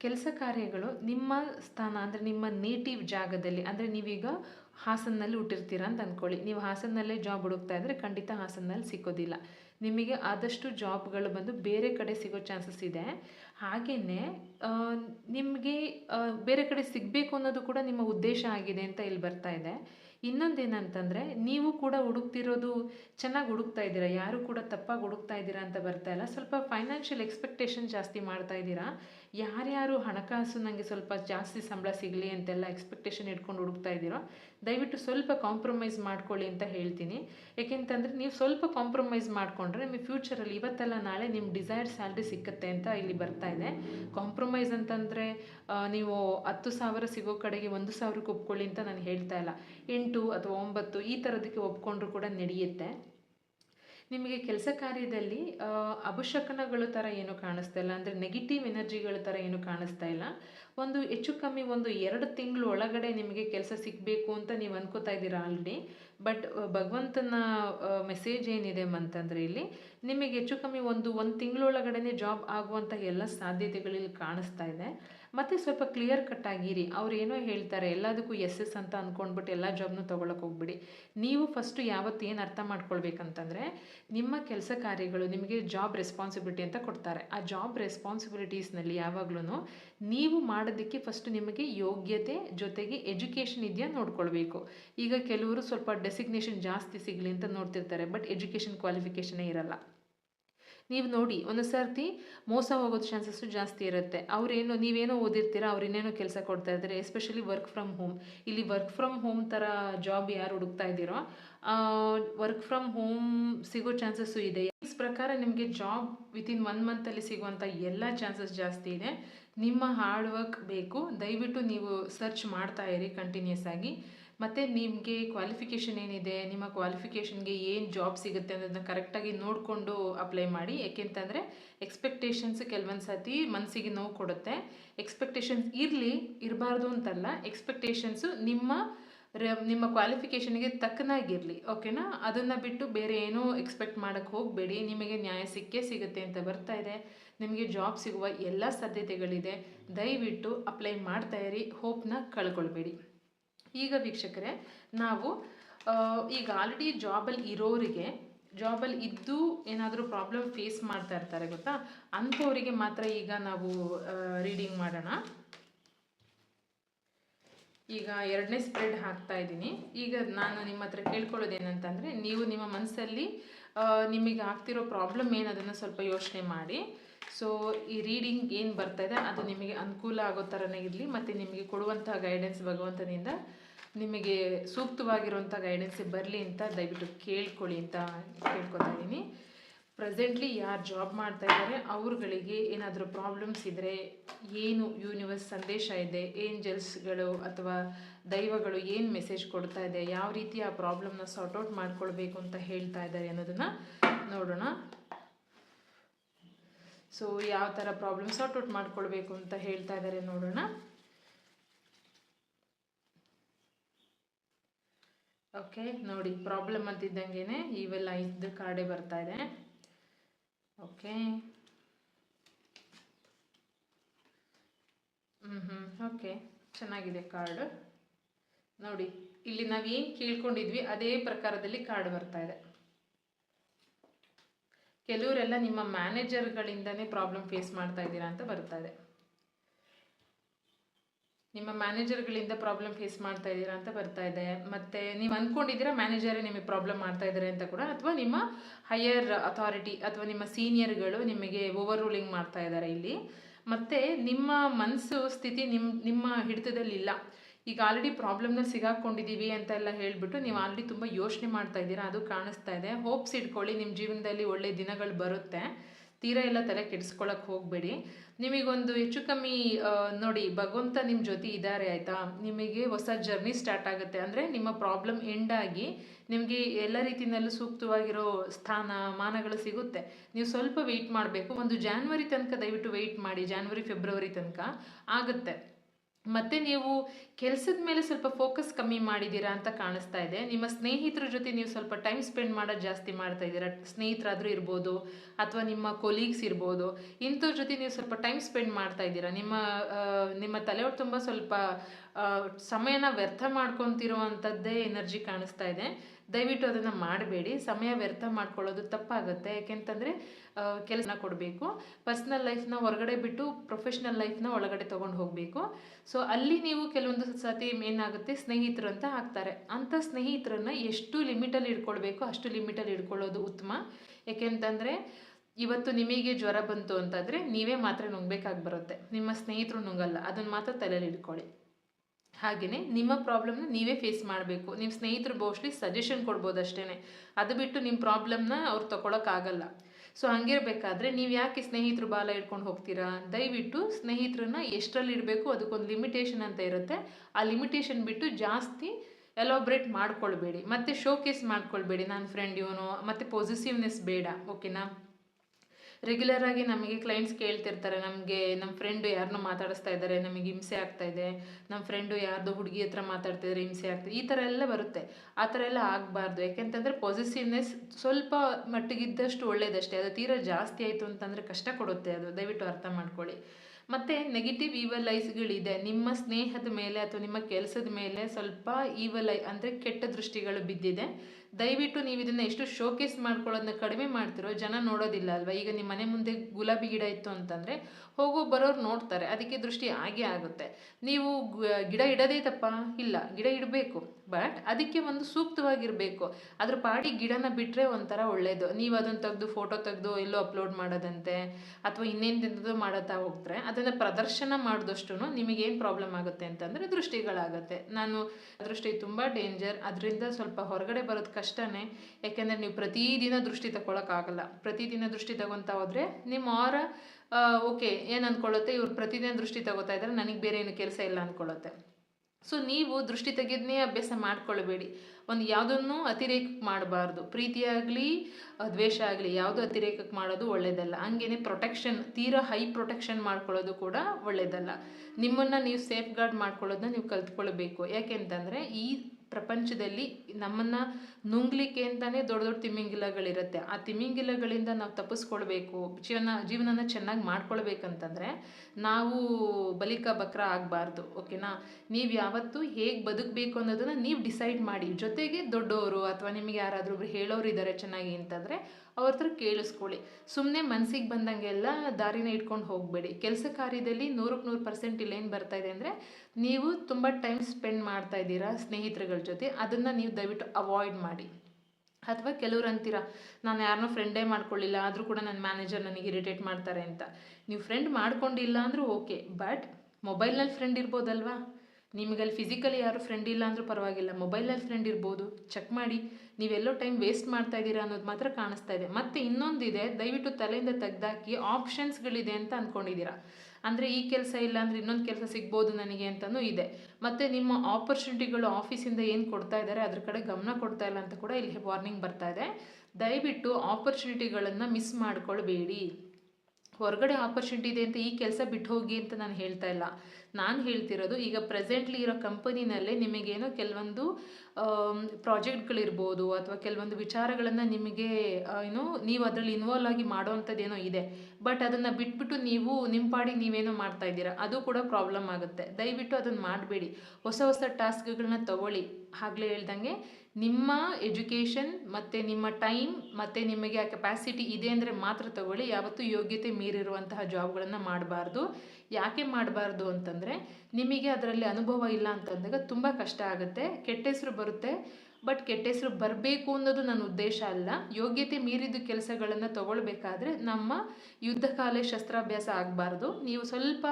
ಕೆಲಸ ಕಾರ್ಯಗಳು ನಿಮ್ಮ ಸ್ಥಾನ ಅಂದರೆ ನಿಮ್ಮ ನೇಟಿವ್ ಜಾಗದಲ್ಲಿ ಅಂದರೆ ನೀವೀಗ ಹಾಸನ್ನಲ್ಲಿ ಹುಟ್ಟಿರ್ತೀರ ಅಂತ ಅಂದ್ಕೊಳ್ಳಿ ನೀವು ಹಾಸನ್ನಲ್ಲೇ ಜಾಬ್ ಹುಡುಕ್ತಾ ಇದ್ದರೆ ಖಂಡಿತ ಹಾಸನ್ನಲ್ಲಿ ಸಿಗೋದಿಲ್ಲ ನಿಮಗೆ ಆದಷ್ಟು ಜಾಬ್ಗಳು ಬಂದು ಬೇರೆ ಕಡೆ ಸಿಗೋ ಚಾನ್ಸಸ್ ಇದೆ. ಹಾಗೆಯೇ ನಿಮಗೆ ಬೇರೆ ಕಡೆ ಸಿಗಬೇಕು ಅನ್ನೋದು ಕೂಡ ನಿಮ್ಮ ಉದ್ದೇಶ ಆಗಿದೆ ಅಂತ ಇಲ್ಲಿ ಬರ್ತಾ ಇದೆ. ಇನ್ನೊಂದೇನಂತಂದರೆ, ನೀವು ಕೂಡ ಹುಡುಕ್ತಿರೋದು ಚೆನ್ನಾಗಿ ಹುಡುಕ್ತಾ ಇದ್ದೀರಾ? ಯಾರು ಕೂಡ ತಪ್ಪಾಗಿ ಹುಡುಕ್ತಾ ಇದ್ದೀರಾ ಅಂತ ಬರ್ತಾ ಇಲ್ಲ. ಸ್ವಲ್ಪ ಫೈನಾನ್ಷಿಯಲ್ ಎಕ್ಸ್ಪೆಕ್ಟೇಷನ್ ಜಾಸ್ತಿ ಮಾಡ್ತಾ ಇದ್ದೀರಾ? ಯಾರ್ಯಾರು ಹಣಕಾಸು ನನಗೆ ಸ್ವಲ್ಪ ಜಾಸ್ತಿ ಸಂಬಳ ಸಿಗಲಿ ಅಂತೆಲ್ಲ ಎಕ್ಸ್ಪೆಕ್ಟೇಷನ್ ಇಟ್ಕೊಂಡು ಹುಡುಕ್ತಾ ಇದ್ದೀರೋ, ದಯವಿಟ್ಟು ಸ್ವಲ್ಪ ಕಾಂಪ್ರಮೈಸ್ ಮಾಡ್ಕೊಳ್ಳಿ ಅಂತ ಹೇಳ್ತೀನಿ. ಏಕೆಂತಂದರೆ ನೀವು ಸ್ವಲ್ಪ ಕಾಂಪ್ರಮೈಸ್ ಮಾಡಿಕೊಂಡ್ರೆ ನಿಮ್ಮ ಫ್ಯೂಚರಲ್ಲಿ ಇವತ್ತೆಲ್ಲ ನಾಳೆ ನಿಮ್ಮ ಡಿಸೈರ್ಡ್ ಸ್ಯಾಲ್ರಿ ಸಿಕ್ಕತ್ತೆ ಅಂತ ಇಲ್ಲಿ ಬರ್ತಾ ಇದೆ. ಕಾಂಪ್ರಮೈಸ್ ಅಂತಂದರೆ ನೀವು ಹತ್ತು ಸಾವಿರ ಸಿಗೋ ಕಡೆಗೆ ಒಂದು ಸಾವಿರಕ್ಕೆ ಒಪ್ಕೊಳ್ಳಿ ಅಂತ ನಾನು ಹೇಳ್ತಾ ಇಲ್ಲ. ಎಂಟು ಅಥವಾ ಒಂಬತ್ತು ಈ ಥರದಕ್ಕೆ ಒಪ್ಕೊಂಡ್ರು ಕೂಡ ನಡೆಯುತ್ತೆ. ನಿಮಗೆ ಕೆಲಸ ಕಾರ್ಯದಲ್ಲಿ ಅಪಶಕನಗಳ ಥರ ಏನು ಕಾಣಿಸ್ತಾ ಇಲ್ಲ, ಅಂದರೆ ನೆಗೆಟಿವ್ ಎನರ್ಜಿಗಳ ಥರ ಏನು ಕಾಣಿಸ್ತಾ ಇಲ್ಲ. ಒಂದು ಹೆಚ್ಚು ಕಮ್ಮಿ ಒಂದು ಎರಡು ತಿಂಗಳು ಒಳಗಡೆ ನಿಮಗೆ ಕೆಲಸ ಸಿಗಬೇಕು ಅಂತ ನೀವು ಅನ್ಕೋತಾ ಇದ್ದೀರಾ ಆಲ್ರೆಡಿ. ಬಟ್ ಭಗವಂತನ ಮೆಸೇಜ್ ಏನಿದೆ ಅಂತಂದರೆ ಇಲ್ಲಿ, ನಿಮಗೆ ಹೆಚ್ಚು ಕಮ್ಮಿ ಒಂದು ಒಂದು ತಿಂಗಳೊಳಗಡೆ ಜಾಬ್ ಆಗುವಂಥ ಎಲ್ಲ ಸಾಧ್ಯತೆಗಳಲ್ಲಿ ಕಾಣಿಸ್ತಾ ಇದೆ. ಮತ್ತು ಸ್ವಲ್ಪ ಕ್ಲಿಯರ್ ಕಟ್ ಆಗಿರಿ. ಅವ್ರು ಏನೋ ಹೇಳ್ತಾರೆ, ಎಲ್ಲದಕ್ಕೂ ಎಸ್ ಎಸ್ ಅಂತ ಅಂದ್ಕೊಂಡ್ಬಿಟ್ಟು ಎಲ್ಲ ಜಾಬ್ನು ತೊಗೊಳಕ್ಕೆ ಹೋಗ್ಬಿಡಿ. ನೀವು ಫಸ್ಟು ಯಾವತ್ತು ಏನು ಅರ್ಥ ಮಾಡ್ಕೊಳ್ಬೇಕಂತಂದರೆ, ನಿಮ್ಮ ಕೆಲಸ ಕಾರ್ಯಗಳು ನಿಮಗೆ ಜಾಬ್ ರೆಸ್ಪಾನ್ಸಿಬಿಲಿಟಿ ಅಂತ ಕೊಡ್ತಾರೆ. ಆ ಜಾಬ್ ರೆಸ್ಪಾನ್ಸಿಬಿಲಿಟೀಸ್ನಲ್ಲಿ ಯಾವಾಗಲೂ ನೀವು ಮಾಡೋದಕ್ಕೆ ಫಸ್ಟ್ ನಿಮಗೆ ಯೋಗ್ಯತೆ ಜೊತೆಗೆ ಎಜುಕೇಷನ್ ಇದೆಯಾ ನೋಡ್ಕೊಳ್ಬೇಕು. ಈಗ ಕೆಲವರು ಸ್ವಲ್ಪ ಡೆಸಿಗ್ನೇಷನ್ ಜಾಸ್ತಿ ಸಿಗಲಿ ಅಂತ ನೋಡ್ತಿರ್ತಾರೆ ಬಟ್ ಎಜುಕೇಷನ್ ಕ್ವಾಲಿಫಿಕೇಷನೇ ಇರಲ್ಲ. ನೀವು ನೋಡಿ, ಒಂದು ಸರ್ತಿ ಮೋಸ ಹೋಗೋದು ಚಾನ್ಸಸ್ಸು ಜಾಸ್ತಿ ಇರುತ್ತೆ. ಅವರೇನು, ನೀವೇನೋ ಓದಿರ್ತೀರ ಅವ್ರು ಇನ್ನೇನೋ ಕೆಲಸ ಕೊಡ್ತಾ ಇದ್ದಾರೆ ಎಸ್ಪೆಷಲಿ ವರ್ಕ್ ಫ್ರಮ್ ಹೋಮ್ ಇಲ್ಲಿ ವರ್ಕ್ ಫ್ರಮ್ ಹೋಮ್ ಥರ ಜಾಬ್ ಯಾರು ಹುಡುಕ್ತಾ ಇದ್ದೀರೋ ವರ್ಕ್ ಫ್ರಮ್ ಹೋಮ್ ಸಿಗೋ ಚಾನ್ಸಸ್ಸು ಇದೆ. ಪ್ರಕಾರ ನಿಮಗೆ ಜಾಬ್ ವಿತಿನ್ ಒನ್ ಮಂತಲ್ಲಿ ಸಿಗುವಂಥ ಎಲ್ಲ ಚಾನ್ಸಸ್ ಜಾಸ್ತಿ ಇದೆ. ನಿಮ್ಮ ಹಾರ್ಡ್ ವರ್ಕ್ ಬೇಕು. ದಯವಿಟ್ಟು ನೀವು ಸರ್ಚ್ ಮಾಡ್ತಾ ಇರಿ ಕಂಟಿನ್ಯೂಸ್ ಆಗಿ. ಮತ್ತು ನಿಮಗೆ ಕ್ವಾಲಿಫಿಕೇಷನ್ ಏನಿದೆ, ನಿಮ್ಮ ಕ್ವಾಲಿಫಿಕೇಷನ್ಗೆ ಏನು ಜಾಬ್ ಸಿಗುತ್ತೆ ಅನ್ನೋದನ್ನ ಕರೆಕ್ಟಾಗಿ ನೋಡಿಕೊಂಡು ಅಪ್ಲೈ ಮಾಡಿ. ಯಾಕೆಂತಂದರೆ ಎಕ್ಸ್ಪೆಕ್ಟೇಷನ್ಸ್ ಕೆಲವೊಂದು ಸತಿ ಮನಸ್ಸಿಗೆ ನೋವು ಕೊಡುತ್ತೆ. ಎಕ್ಸ್ಪೆಕ್ಟೇಷನ್ಸ್ ಇರಲಿ, ಇರಬಾರ್ದು ಅಂತಲ್ಲ ಎಕ್ಸ್ಪೆಕ್ಟೇಷನ್ಸು ನಿಮ್ಮ ನಿಮ್ಮ ಕ್ವಾಲಿಫಿಕೇಷನ್ಗೆ ತಕ್ಕನಾಗಿರಲಿ ಓಕೆನಾ ಅದನ್ನು ಬಿಟ್ಟು ಬೇರೆ ಏನೂ ಎಕ್ಸ್ಪೆಕ್ಟ್ ಮಾಡೋಕ್ಕೆ ಹೋಗಬೇಡಿ. ನಿಮಗೆ ನ್ಯಾಯ ಸಿಕ್ಕೇ ಸಿಗುತ್ತೆ ಅಂತ ಬರ್ತಾ ಇದೆ. ನಿಮಗೆ ಜಾಬ್ ಸಿಗುವ ಎಲ್ಲ ಸಾಧ್ಯತೆಗಳಿದೆ. ದಯವಿಟ್ಟು ಅಪ್ಲೈ ಮಾಡ್ತಾಯಿರಿ ಹೋಪ್ನ ಕಳ್ಕೊಳ್ಬೇಡಿ. ಈಗ ವೀಕ್ಷಕರೇ, ನಾವು ಈಗ ಆಲ್ರೆಡಿ ಜಾಬಲ್ಲಿ ಇರೋರಿಗೆ ಜಾಬಲ್ಲಿ ಇದ್ದು ಏನಾದರೂ ಪ್ರಾಬ್ಲಮ್ ಫೇಸ್ ಮಾಡ್ತಾ ಇರ್ತಾರೆ ಗೊತ್ತಾ? ಅಂಥವರಿಗೆ ಮಾತ್ರ ಈಗ ನಾವು ರೀಡಿಂಗ್ ಮಾಡೋಣ. ಈಗ ಎರಡನೇ ಸ್ಪ್ರೆಡ್ ಹಾಕ್ತಾ ಇದ್ದೀನಿ. ಈಗ ನಾನು ನಿಮ್ಮ ಹತ್ರ ಕೇಳ್ಕೊಳ್ಳೋದೇನಂತಂದರೆ, ನೀವು ನಿಮ್ಮ ಮನಸ್ಸಲ್ಲಿ ನಿಮಗೆ ಆಗ್ತಿರೋ ಪ್ರಾಬ್ಲಮ್ ಏನು ಅದನ್ನು ಸ್ವಲ್ಪ ಯೋಚನೆ ಮಾಡಿ. ಸೊ ಈ ರೀಡಿಂಗ್ ಏನು ಬರ್ತಾ ಇದೆ ಅದು ನಿಮಗೆ ಅನುಕೂಲ ಆಗೋ ಥರನೇ ಇರಲಿ, ಮತ್ತು ನಿಮಗೆ ಕೊಡುವಂತಹ ಗೈಡೆನ್ಸ್ ಭಗವಂತನಿಂದ ನಿಮಗೆ ಸೂಕ್ತವಾಗಿರುವಂಥ ಗೈಡೆನ್ಸ್ ಬರಲಿ ಅಂತ ದಯವಿಟ್ಟು ಕೇಳ್ಕೊಳ್ಳಿ ಅಂತ ಕೇಳ್ಕೊತಾ ಇದ್ದೀನಿ. ಪ್ರೆಸೆಂಟ್ಲಿ ಯಾರು ಜಾಬ್ ಮಾಡ್ತಾ ಇದ್ದಾರೆ, ಅವ್ರುಗಳಿಗೆ ಏನಾದರೂ ಪ್ರಾಬ್ಲಮ್ಸ್ ಇದ್ದರೆ ಏನು ಯೂನಿವರ್ಸ್ ಸಂದೇಶ ಇದೆ ಏಂಜಲ್ಸ್ಗಳು ಅಥವಾ ದೈವಗಳು ಏನು ಮೆಸೇಜ್ ಕೊಡ್ತಾ ಇದೆ, ಯಾವ ರೀತಿ ಆ ಪ್ರಾಬ್ಲಮ್ನ ಸಾರ್ಟ್ ಔಟ್ ಮಾಡ್ಕೊಳ್ಬೇಕು ಅಂತ ಹೇಳ್ತಾ ಇದ್ದಾರೆ ಅನ್ನೋದನ್ನು ನೋಡೋಣ. ಸೊ ಯಾವ ಥರ ಪ್ರಾಬ್ಲಮ್ ಸಾರ್ಟ್ ಔಟ್ ಮಾಡ್ಕೊಳ್ಬೇಕು ಅಂತ ಹೇಳ್ತಾ ಇದ್ದಾರೆ ನೋಡೋಣ. ಓಕೆ ನೋಡಿ ಪ್ರಾಬ್ಲಮ್ ಅಂತಿದ್ದಂಗೆ ಇವೆಲ್ಲ ಇದ್ದ ಕಾರ್ಡೇ ಬರ್ತಾ ಇದೆ. ಓಕೆ ಹ್ಞೂ ಹ್ಞೂ ಓಕೆ ಚೆನ್ನಾಗಿದೆ ಕಾರ್ಡ್. ನೋಡಿ, ಇಲ್ಲಿ ನಾವು ಏನು ಕೇಳ್ಕೊಂಡಿದ್ವಿ, ಅದೇ ಪ್ರಕಾರದಲ್ಲಿ ಕಾರ್ಡ್ ಬರ್ತಾ ಇದೆ. ಕೆಲವರೆಲ್ಲ ನಿಮ್ಮ ಮ್ಯಾನೇಜರ್ಗಳಿಂದನೇ ಪ್ರಾಬ್ಲಮ್ ಫೇಸ್ ಮಾಡ್ತಾ ಇದ್ದೀರಾ ಅಂತ ಬರ್ತಾ ಇದೆ. ನಿಮ್ಮ ಮ್ಯಾನೇಜರ್ಗಳಿಂದ ಪ್ರಾಬ್ಲಮ್ ಫೇಸ್ ಮಾಡ್ತಾ ಇದ್ದೀರಾ ಅಂತ ಬರ್ತಾ ಇದೆ. ಮತ್ತು ನೀವು ಅಂದ್ಕೊಂಡಿದ್ದೀರಾ ಮ್ಯಾನೇಜರೇ ನಿಮಗೆ ಪ್ರಾಬ್ಲಮ್ ಮಾಡ್ತಾ ಇದ್ದಾರೆ ಅಂತ ಕೂಡ? ಅಥವಾ ನಿಮ್ಮ ಹೈಯರ್ ಅಥಾರಿಟಿ ಅಥವಾ ನಿಮ್ಮ ಸೀನಿಯರ್ಗಳು ನಿಮಗೆ ಓವರ್ ರೂಲಿಂಗ್ ಮಾಡ್ತಾ ಇದ್ದಾರೆ ಇಲ್ಲಿ. ಮತ್ತು ನಿಮ್ಮ ಮನಸ್ಸು ಸ್ಥಿತಿ ನಿಮ್ಮ ನಿಮ್ಮ ಹಿಡಿತದಲ್ಲಿ ಇಲ್ಲ. ಈಗ ಆಲ್ರೆಡಿ ಪ್ರಾಬ್ಲಮ್ನಲ್ಲಿ ಸಿಗಾಕೊಂಡಿದ್ದೀವಿ ಅಂತ ಎಲ್ಲ ಹೇಳಿಬಿಟ್ಟು ನೀವು ಆಲ್ರೆಡಿ ತುಂಬ ಯೋಚನೆ ಮಾಡ್ತಾ ಇದ್ದೀರಾ, ಅದು ಕಾಣಿಸ್ತಾ ಇದೆ. ಹೋಪ್ಸ್ ಇಟ್ಕೊಳ್ಳಿ ನಿಮ್ಮ ಜೀವನದಲ್ಲಿ ಒಳ್ಳೆ ದಿನಗಳು ಬರುತ್ತೆ. ತೀರಾ ಎಲ್ಲ ತಲೆ ಕೆಡಿಸ್ಕೊಳಕ್ಕೆ ಹೋಗಬೇಡಿ. ನಿಮಗೊಂದು ಹೆಚ್ಚು ಕಮ್ಮಿ ನೋಡಿ ಭಗವಂತ ನಿಮ್ಮ ಜೊತೆ ಇದ್ದಾರೆ ಆಯಿತಾ? ನಿಮಗೆ ಹೊಸ ಜರ್ನಿ ಸ್ಟಾರ್ಟ್ ಆಗುತ್ತೆ. ಅಂದರೆ ನಿಮ್ಮ ಪ್ರಾಬ್ಲಮ್ ಎಂಡಾಗಿ ನಿಮಗೆ ಎಲ್ಲ ರೀತಿಯಲ್ಲೂ ಸೂಕ್ತವಾಗಿರೋ ಸ್ಥಾನ, ಮಾನಗಳು ಸಿಗುತ್ತೆ. ನೀವು ಸ್ವಲ್ಪ ವೆಯ್ಟ್ ಮಾಡಬೇಕು. ಒಂದು ಜಾನ್ವರಿ ತನಕ ದಯವಿಟ್ಟು ವೆಯ್ಟ್ ಮಾಡಿ. ಜಾನ್ವರಿ ಫೆಬ್ರವರಿ ತನಕ ಆಗುತ್ತೆ. ಮತ್ತೆ ನೀವು ಕೆಲಸದ ಮೇಲೆ ಸ್ವಲ್ಪ ಫೋಕಸ್ ಕಮ್ಮಿ ಮಾಡಿದ್ದೀರಾ ಅಂತ ಕಾಣಿಸ್ತಾ ಇದೆ. ನಿಮ್ಮ ಸ್ನೇಹಿತರ ಜೊತೆ ನೀವು ಸ್ವಲ್ಪ ಟೈಮ್ ಸ್ಪೆಂಡ್ ಮಾಡೋದು ಜಾಸ್ತಿ ಮಾಡ್ತಾ ಇದ್ದೀರಾ? ಸ್ನೇಹಿತರಾದರೂ ಇರ್ಬೋದು ಅಥವಾ ನಿಮ್ಮ ಕೊಲೀಗ್ಸ್ ಇರ್ಬೋದು, ಇಂಥವ್ರ ಜೊತೆ ನೀವು ಸ್ವಲ್ಪ ಟೈಮ್ ಸ್ಪೆಂಡ್ ಮಾಡ್ತಾ ಇದ್ದೀರಾ? ನಿಮ್ಮ ನಿಮ್ಮ ತಲೆಯವರು ತುಂಬ ಸ್ವಲ್ಪ ಸಮಯನ ವ್ಯರ್ಥ ಮಾಡ್ಕೊತಿರುವಂಥದ್ದೇ ಎನರ್ಜಿ ಕಾಣಿಸ್ತಾ ಇದೆ. ದಯವಿಟ್ಟು ಅದನ್ನು ಮಾಡಬೇಡಿ. ಸಮಯ ವ್ಯರ್ಥ ಮಾಡ್ಕೊಳ್ಳೋದು ತಪ್ಪಾಗುತ್ತೆ. ಯಾಕೆಂತಂದರೆ ಕೆಲಸನ ಕೊಡಬೇಕು. ಪರ್ಸ್ನಲ್ ಲೈಫ್ನ ಹೊರಗಡೆ ಬಿಟ್ಟು ಪ್ರೊಫೆಷ್ನಲ್ ಲೈಫ್ನ ಒಳಗಡೆ ತೊಗೊಂಡು ಹೋಗಬೇಕು. ಸೊ, ಅಲ್ಲಿ ನೀವು ಕೆಲವೊಂದು ಸತಿ ಏನಾಗುತ್ತೆ, ಸ್ನೇಹಿತರು ಅಂತ ಹಾಕ್ತಾರೆ ಅಂಥ ಸ್ನೇಹಿತರನ್ನ ಎಷ್ಟು ಲಿಮಿಟಲ್ಲಿ ಇಟ್ಕೊಳ್ಬೇಕು ಅಷ್ಟು ಲಿಮಿಟಲ್ಲಿ ಇಟ್ಕೊಳ್ಳೋದು ಉತ್ತಮ. ಯಾಕೆಂತಂದರೆ, ಇವತ್ತು ನಿಮಗೆ ಜ್ವರ ಬಂತು ಅಂತಂದರೆ ನೀವೇ ಮಾತ್ರ ನುಂಗ್ಬೇಕಾಗಿ ಬರುತ್ತೆ. ನಿಮ್ಮ ಸ್ನೇಹಿತರು ನುಂಗಲ್ಲ. ಅದನ್ನು ಮಾತ್ರ ತಲೆಯಲ್ಲಿ ಇಟ್ಕೊಳ್ಳಿ. ಹಾಗೆಯೇ ನಿಮ್ಮ ಪ್ರಾಬ್ಲಮ್ನ ನೀವೇ ಫೇಸ್ ಮಾಡಬೇಕು. ನಿಮ್ಮ ಸ್ನೇಹಿತರು ಮೋಸ್ಟ್ಲಿ ಸಜೆಷನ್ ಕೊಡ್ಬೋದು ಅಷ್ಟೇ ಅದು ಬಿಟ್ಟು ನಿಮ್ಮ ಪ್ರಾಬ್ಲಮ್ನ ಅವ್ರು ತಗೊಳಕ್ಕಾಗಲ್ಲ ಸೊ ಹಂಗಿರಬೇಕಾದ್ರೆ ನೀವು ಯಾಕೆ ಸ್ನೇಹಿತರು ಬಾಲ ಇಟ್ಕೊಂಡು ಹೋಗ್ತೀರಾ? ದಯವಿಟ್ಟು ಸ್ನೇಹಿತರನ್ನ ಎಷ್ಟರಲ್ಲಿ ಇಡಬೇಕು? ಅದಕ್ಕೊಂದು ಲಿಮಿಟೇಷನ್ ಅಂತ ಇರುತ್ತೆ. ಆ ಲಿಮಿಟೇಷನ್ ಬಿಟ್ಟು ಜಾಸ್ತಿ ಎಲಾಬ್ರೇಟ್ ಮಾಡ್ಕೊಳ್ಬೇಡಿ. ಮತ್ತು ಶೋಕೇಸ್ ಮಾಡ್ಕೊಳ್ಬೇಡಿ. ನನ್ನ ಫ್ರೆಂಡ್ ಇವನು. ಮತ್ತು ಪಾಸಿಟಿವ್ನೆಸ್ ಬೇಡ. ಓಕೆನಾ ರೆಗ್ಯುಲರ್ ಆಗಿ ನಮಗೆ ಕ್ಲೈಂಟ್ಸ್ ಕೇಳ್ತಿರ್ತಾರೆ, ನಮಗೆ ನಮ್ಮ ಫ್ರೆಂಡು ಯಾರನ್ನೂ ಮಾತಾಡಿಸ್ತಾ ಇದ್ದಾರೆ ನಮಗೆ ಹಿಂಸೆ ಆಗ್ತಾ ಇದೆ ನಮ್ಮ ಫ್ರೆಂಡು ಯಾರ್ದೋ ಹುಡುಗಿ ಹತ್ರ ಮಾತಾಡ್ತಿದ್ದಾರೆ ಹಿಂಸೆ ಆಗ್ತದೆ ಈ ಥರ ಎಲ್ಲ ಬರುತ್ತೆ. ಆ ಥರ ಎಲ್ಲ ಆಗಬಾರ್ದು. ಯಾಕೆಂತಂದರೆ ಪಾಸಿಟಿವ್ನೆಸ್ ಸ್ವಲ್ಪ ಮಟ್ಟಿಗಿದ್ದಷ್ಟು ಒಳ್ಳೇದಷ್ಟೇ. ಅದು ತೀರಾ ಜಾಸ್ತಿ ಆಯಿತು ಅಂತಂದರೆ ಕಷ್ಟ ಕೊಡುತ್ತೆ ಅದು. ದಯವಿಟ್ಟು ಅರ್ಥ ಮಾಡ್ಕೊಳ್ಳಿ. ಮತ್ತು ನೆಗೆಟಿವ್ ಈವಲ್ ಐಸ್ಗಳಿದೆ ನಿಮ್ಮ ಸ್ನೇಹದ ಮೇಲೆ ಅಥವಾ ನಿಮ್ಮ ಕೆಲಸದ ಮೇಲೆ ಸ್ವಲ್ಪ ಈವಲ್ ಐ ಅಂದರೆ ಕೆಟ್ಟ ದೃಷ್ಟಿಗಳು ಬಿದ್ದಿದೆ. ದಯವಿಟ್ಟು ನೀವು ಇದನ್ನು ಎಷ್ಟು ಶೋಕೇಸ್ ಮಾಡ್ಕೊಳ್ಳೋದನ್ನ ಕಡಿಮೆ ಮಾಡ್ತಿರೋ ಜನ ನೋಡೋದಿಲ್ಲ ಅಲ್ವಾ? ಈಗ ನಿಮ್ಮ ಮನೆ ಮುಂದೆ ಗುಲಾಬಿ ಗಿಡ ಇತ್ತು ಅಂತಂದರೆ ಹೋಗೋ ಬರೋರು ನೋಡ್ತಾರೆ, ಅದಕ್ಕೆ ದೃಷ್ಟಿ ಆಗೇ ಆಗುತ್ತೆ. ನೀವು ಗಿಡ ಇಡೋದೇ ತಪ್ಪ? ಇಲ್ಲ, ಗಿಡ ಇಡಬೇಕು ಬಟ್ ಅದಕ್ಕೆ ಒಂದು ಸೂಕ್ತವಾಗಿರಬೇಕು. ಅದ್ರ ಪಾಡಿ ಗಿಡನ ಬಿಟ್ಟರೆ ಒಂಥರ ಒಳ್ಳೆಯದು ನೀವು ಅದನ್ನು ತೆಗೆದು ಫೋಟೋ ತೆಗೆದು ಎಲ್ಲೋ ಅಪ್ಲೋಡ್ ಮಾಡೋದಂತೆ, ಅಥವಾ ಇನ್ನೇನು ಮಾಡುತ್ತಾ ಹೋಗ್ತಾರೆ, ಅದನ್ನು ಪ್ರದರ್ಶನ ಮಾಡಿದಷ್ಟು ನಿಮಗೇನು ಪ್ರಾಬ್ಲಮ್ ಆಗುತ್ತೆ ಅಂತಂದರೆ ದೃಷ್ಟಿಗಳಾಗುತ್ತೆ. ನಾನು, ದೃಷ್ಟಿ ತುಂಬ ಡೇಂಜರ್ ಅದರಿಂದ ಸ್ವಲ್ಪ ಹೊರಗಡೆ ಬರೋದು ಕಷ್ಟನೇ. ಯಾಕೆಂದರೆ ನೀವು ಪ್ರತಿದಿನ ದೃಷ್ಟಿ ತಗೊಳಕ್ಕಾಗಲ್ಲ ಪ್ರತಿದಿನ ದೃಷ್ಟಿ ತಗೊತಾ ಹೋದರೆ ನಿಮ್ಮ ಆರ ಓಕೆ ಏನು ಅಂದ್ಕೊಳ್ಳುತ್ತೆ ಇವ್ರು ಪ್ರತಿದಿನ ದೃಷ್ಟಿ ತಗೋತಾ ಇದ್ದಾರೆ ನನಗೆ ಬೇರೆ ಏನು ಕೆಲಸ ಇಲ್ಲ ಅಂದ್ಕೊಳ್ಳುತ್ತೆ ಸೊ ನೀವು ದೃಷ್ಟಿ ತೆಗೆದನ್ನೇ ಅಭ್ಯಾಸ ಮಾಡ್ಕೊಳ್ಬೇಡಿ. ಒಂದು ಯಾವುದನ್ನು ಅತಿರೇಕ ಮಾಡಬಾರ್ದು. ಪ್ರೀತಿಯಾಗಲಿ ದ್ವೇಷ ಆಗಲಿ, ಯಾವುದು ಅತಿರೇಕಕ್ಕೆ ಮಾಡೋದು ಒಳ್ಳೆಯದಲ್ಲ ಹಂಗೇನೆ ಪ್ರೊಟೆಕ್ಷನ್ ತೀರಾ ಹೈ ಪ್ರೊಟೆಕ್ಷನ್ ಮಾಡ್ಕೊಳ್ಳೋದು ಕೂಡ ಒಳ್ಳೆಯದಲ್ಲ ನಿಮ್ಮನ್ನು ನೀವು ಸೇಫ್ ಗಾರ್ಡ್ ಮಾಡ್ಕೊಳ್ಳೋದನ್ನ ನೀವು ಕಲ್ತ್ಕೊಳ್ಬೇಕು. ಯಾಕೆಂತಂದರೆ ಈ ಪ್ರಪಂಚದಲ್ಲಿ ನಮ್ಮನ್ನು ನುಂಗ್ಲಿಕ್ಕೆ ಅಂತಲೇ ದೊಡ್ಡ ದೊಡ್ಡ ತಿಮಿಂಗಿಲಗಳಿರುತ್ತೆ. ಆ ತಿಮಿಂಗಿಲಗಳಿಂದ ನಾವು ತಪ್ಪಿಸ್ಕೊಳ್ಬೇಕು, ಜೀವನ, ಜೀವನನ ಚೆನ್ನಾಗಿ ಮಾಡ್ಕೊಳ್ಬೇಕಂತಂದರೆ ನಾವು ಬಲಿಕ, ಬಕ್ರ ಆಗಬಾರ್ದು, ಓಕೆನಾ? ನೀವು ಯಾವತ್ತು ಹೇಗೆ ಬದುಕಬೇಕು ಅನ್ನೋದನ್ನು ನೀವು ಡಿಸೈಡ್ ಮಾಡಿ. ಜೊತೆಗೆ ದೊಡ್ಡವರು ಅಥವಾ ನಿಮಗೆ ಯಾರಾದರೂ ಹೇಳೋರು ಇದ್ದಾರೆ ಚೆನ್ನಾಗಿ ಅಂತಂದರೆ ಅವ್ರ ಹತ್ರ ಕೇಳಿಸ್ಕೊಳ್ಳಿ. ಸುಮ್ಮನೆ ಮನಸ್ಸಿಗೆ ಬಂದಂಗೆಲ್ಲ ದಾರಿನ ಇಟ್ಕೊಂಡು ಹೋಗಬೇಡಿ. ಕೆಲಸ ಕಾರ್ಯದಲ್ಲಿ ನೂರಕ್ಕೆ ನೂರು ಪರ್ಸೆಂಟ್ ಇಲ್ಲೇನು ಬರ್ತಾ ಇದೆ ಅಂದರೆ ನೀವು ತುಂಬ ಟೈಮ್ ಸ್ಪೆಂಡ್ ಮಾಡ್ತಾ ಇದ್ದೀರಾ ಸ್ನೇಹಿತರುಗಳ ಜೊತೆ. ಅದನ್ನು ನೀವು ದಯವಿಟ್ಟು ಅವಾಯ್ಡ್ ಮಾಡಿ. ಅಥವಾ ಕೆಲವ್ರು ಅಂತೀರಾ, ನಾನು ಯಾರನ್ನೂ ಫ್ರೆಂಡೇ ಮಾಡ್ಕೊಳ್ಳಿಲ್ಲ, ಆದರೂ ಕೂಡ ನನ್ನ ಮ್ಯಾನೇಜರ್ ನನಗೆ ಇರಿಟೇಟ್ ಮಾಡ್ತಾರೆ ಅಂತ. ನೀವು ಫ್ರೆಂಡ್ ಮಾಡ್ಕೊಂಡಿಲ್ಲ ಅಂದರೂ ಓಕೆ, ಬಟ್ ಮೊಬೈಲ್ನಲ್ಲಿ ಫ್ರೆಂಡ್ ಇರ್ಬೋದಲ್ವಾ? ನಿಮಗಲ್ಲಿ ಫಿಸಿಕಲಿ ಯಾರು ಫ್ರೆಂಡ್ ಇಲ್ಲ ಅಂದರೂ ಪರವಾಗಿಲ್ಲ ಮೊಬೈಲಲ್ಲಿ ಫ್ರೆಂಡ್ ಇರ್ಬೋದು. ಚೆಕ್ ಮಾಡಿ. ನೀವೆಲ್ಲೋ ಟೈಮ್ ವೇಸ್ಟ್ ಮಾಡ್ತಾ ಇದ್ದೀರಾ ಅನ್ನೋದು ಮಾತ್ರ ಕಾಣಿಸ್ತಾ ಇದೆ. ಮತ್ತು ಇನ್ನೊಂದಿದೆ, ದಯವಿಟ್ಟು ತಲೆಯಿಂದ ತೆಗ್ದಾಕಿ ಆಪ್ಷನ್ಸ್ಗಳಿದೆ ಅಂತ ಅಂದ್ಕೊಂಡಿದ್ದೀರಾ ಅಂದರೆ ಈ ಕೆಲಸ ಇಲ್ಲ ಅಂದರೆ ಇನ್ನೊಂದು ಕೆಲಸ ಸಿಗ್ಬೋದು ನನಗೆ ಅಂತಲೂ ಇದೆ. ಮತ್ತು ನಿಮ್ಮ ಆಪರ್ಚುನಿಟಿಗಳು ಆಫೀಸಿಂದ ಏನು ಕೊಡ್ತಾ ಇದ್ದಾರೆ, ಅದ್ರ ಕಡೆ ಗಮನ ಕೊಡ್ತಾ ಇಲ್ಲ ಅಂತ ಕೂಡ ಇಲ್ಲಿ ವಾರ್ನಿಂಗ್ ಬರ್ತಾ ಇದೆ. ದಯವಿಟ್ಟು ಆಪರ್ಚುನಿಟಿಗಳನ್ನು ಮಿಸ್ ಮಾಡ್ಕೊಳ್ಬೇಡಿ. ಹೊರಗಡೆ ಆಪರ್ಚುನಿಟಿ ಇದೆ ಅಂತ ಈ ಕೆಲಸ ಬಿಟ್ಟು ಹೋಗಿ ಅಂತ ನಾನು ಹೇಳ್ತಾ ಇಲ್ಲ. ನಾನು ಹೇಳ್ತಿರೋದು, ಈಗ ಪ್ರೆಸೆಂಟ್ಲಿ ಇರೋ ಕಂಪನಿನಲ್ಲೇ ನಿಮಗೇನೋ ಕೆಲವೊಂದು ಪ್ರಾಜೆಕ್ಟ್ಗಳಿರ್ಬೋದು ಅಥವಾ ಕೆಲವೊಂದು ವಿಚಾರಗಳನ್ನು ನಿಮಗೆ ಏನು ನೀವು ಅದರಲ್ಲಿ ಇನ್ವಾಲ್ವ್ ಆಗಿ ಮಾಡೋವಂಥದ್ದೇನೋ ಇದೆ. ಬಟ್ ಅದನ್ನು ಬಿಟ್ಬಿಟ್ಟು ನೀವು ನಿಮ್ಮ ಪಾಡಿ ನೀವೇನೋ ಮಾಡ್ತಾ ಇದ್ದೀರಾ, ಅದು ಕೂಡ ಪ್ರಾಬ್ಲಮ್ ಆಗುತ್ತೆ. ದಯವಿಟ್ಟು ಅದನ್ನು ಮಾಡಬೇಡಿ. ಹೊಸ ಹೊಸ ಟಾಸ್ಕ್ಗಳನ್ನ ತಗೊಳ್ಳಿ. ಆಗಲೇ ಹೇಳ್ದಂಗೆ, ನಿಮ್ಮ ಎಜುಕೇಷನ್ ಮತ್ತು ನಿಮ್ಮ ಟೈಮ್ ಮತ್ತು ನಿಮಗೆ ಆ ಕೆಪಾಸಿಟಿ ಇದೆ ಅಂದರೆ ಮಾತ್ರ ತಗೊಳ್ಳಿ. ಯಾವತ್ತೂ ಯೋಗ್ಯತೆ ಮೀರಿರುವಂತಹ ಜಾಬ್ಗಳನ್ನು ಮಾಡಬಾರ್ದು. ಯಾಕೆ ಮಾಡಬಾರ್ದು ಅಂತಂದರೆ, ನಿಮಗೆ ಅದರಲ್ಲಿ ಅನುಭವ ಇಲ್ಲ ಅಂತಂದಾಗ ತುಂಬ ಕಷ್ಟ ಆಗುತ್ತೆ. ಕೆಟ್ಟ ಹೆಸರು ಬರುತ್ತೆ ಬಟ್ ಕೆಟ್ಟ ಹೆಸರು ಬರಬೇಕು ಅನ್ನೋದು ನನ್ನ ಉದ್ದೇಶ ಅಲ್ಲ. ಯೋಗ್ಯತೆ ಮೀರಿದ ಕೆಲಸಗಳನ್ನು ತಗೊಳ್ಬೇಕಾದ್ರೆ ನಮ್ಮ ಯುದ್ಧ ಕಾಲೇ ಶಸ್ತ್ರಾಭ್ಯಾಸ ಆಗಬಾರ್ದು. ನೀವು ಸ್ವಲ್ಪ